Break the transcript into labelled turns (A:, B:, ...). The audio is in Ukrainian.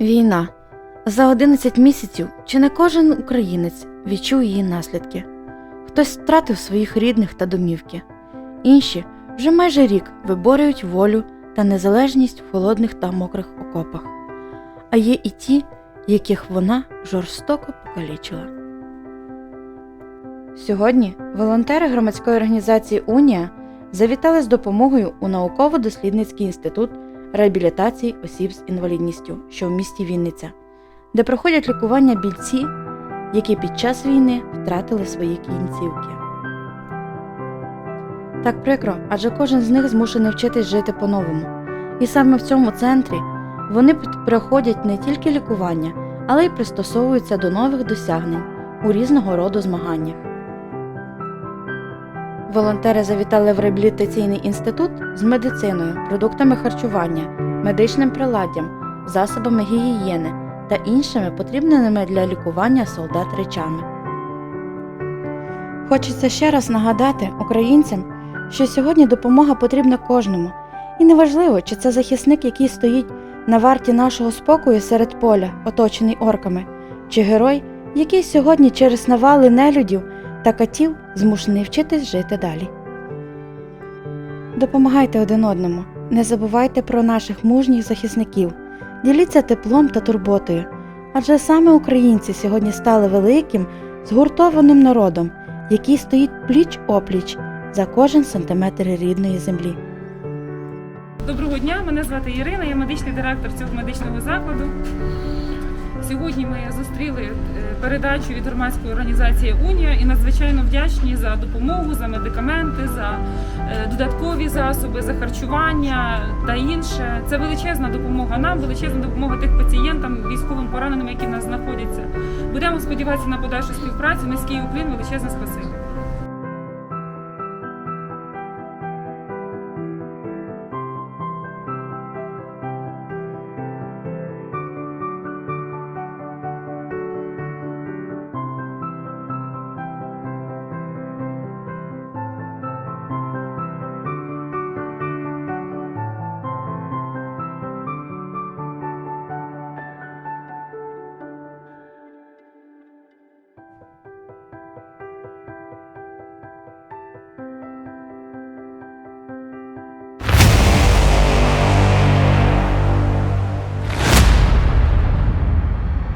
A: Війна. За 11 місяців чи не кожен українець відчув її наслідки. Хтось втратив своїх рідних та домівки, інші вже майже рік виборюють волю та незалежність в холодних та мокрих окопах. А є і ті, яких вона жорстоко покалічила. Сьогодні волонтери громадської організації Унія завітали з допомогою у науково-дослідницький інститут реабілітації осіб з інвалідністю, що в місті Вінниця, де проходять лікування бійці, які під час війни втратили свої кінцівки. Так прикро, адже кожен з них змушений вчитись жити по-новому. І саме в цьому центрі вони проходять не тільки лікування, але й пристосовуються до нових досягнень у різного роду змаганнях. Волонтери завітали в реабілітаційний інститут з медициною, продуктами харчування, медичним приладдям, засобами гігієни та іншими потрібними для лікування солдат речами. Хочеться ще раз нагадати українцям, що сьогодні допомога потрібна кожному, і неважливо, чи це захисник, який стоїть на варті нашого спокою серед поля, оточений орками, чи герой, який сьогодні через навали нелюдів та катів змушений вчитись жити далі. Допомагайте один одному, не забувайте про наших мужніх захисників, діліться теплом та турботою, адже саме українці сьогодні стали великим, згуртованим народом, який стоїть пліч опліч за кожен сантиметр рідної землі.
B: Доброго дня, мене звати Ірина, я медичний директор цього медичного закладу. Сьогодні ми зустріли передачу від громадської організації Унія і надзвичайно вдячні за допомогу, за медикаменти, за е, додаткові засоби, за харчування та інше. Це величезна допомога нам, величезна допомога тих пацієнтам, військовим пораненим, які в нас знаходяться. Будемо сподіватися на подальшу співпрацю. Низький уклін, величезне спасибі.